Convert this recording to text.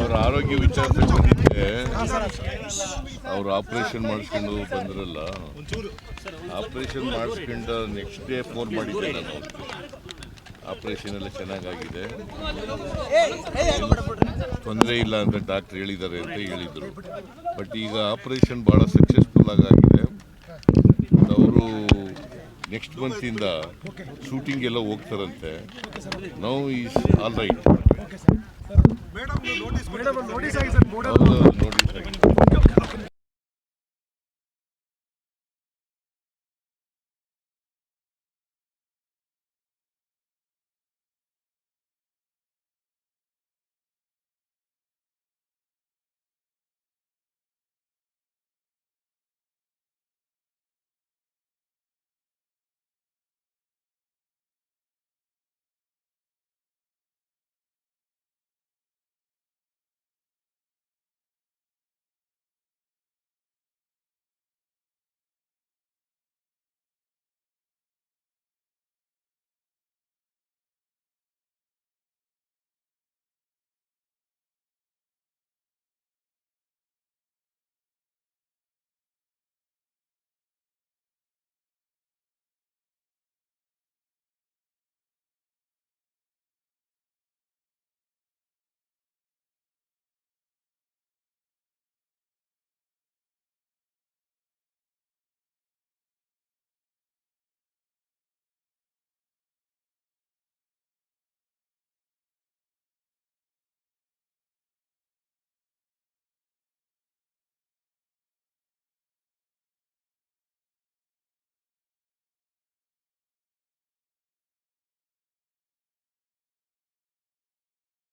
ಅವ್ರ ಆರೋಗ್ಯ ವಿಚಾರದಲ್ಲಿ ಅವರು ಅವ್ರು ಆಪರೇಷನ್ ಮಾಡಿಸ್ಕೊಂಡು ಬಂದ್ರಲ್ಲ. ಆಪರೇಷನ್ ಮಾಡಿಸ್ಕೊಂಡು ನೆಕ್ಸ್ಟ್ ಡೇ ಫೋನ್ ಮಾಡಿದ್ದೆ ನಾನು ಆಪರೇಷನ್ ಎಲ್ಲ ಚೆನ್ನಾಗಾಗಿದೆ. ತೊಂದರೆ ಇಲ್ಲ ಅಂತ ಡಾಕ್ಟರ್ ಹೇಳಿದ್ದಾರೆ ಅಂತ ಹೇಳಿದರು. ಬಟ್ ಈಗ ಆಪರೇಷನ್ ಭಾಳ ಸಕ್ಸಸ್ಫುಲ್ ಆಗಿದೆ ಅವರು ನೆಕ್ಸ್ಟ್ ಮಂತಿಂದ ಶೂಟಿಂಗ್ ಎಲ್ಲ ಹೋಗ್ತಾರಂತೆ. Now is all right madam notice madam notice ಆಗಿ ಸರ್ ನೋಟಿಸ್ ಆಗಿದೆ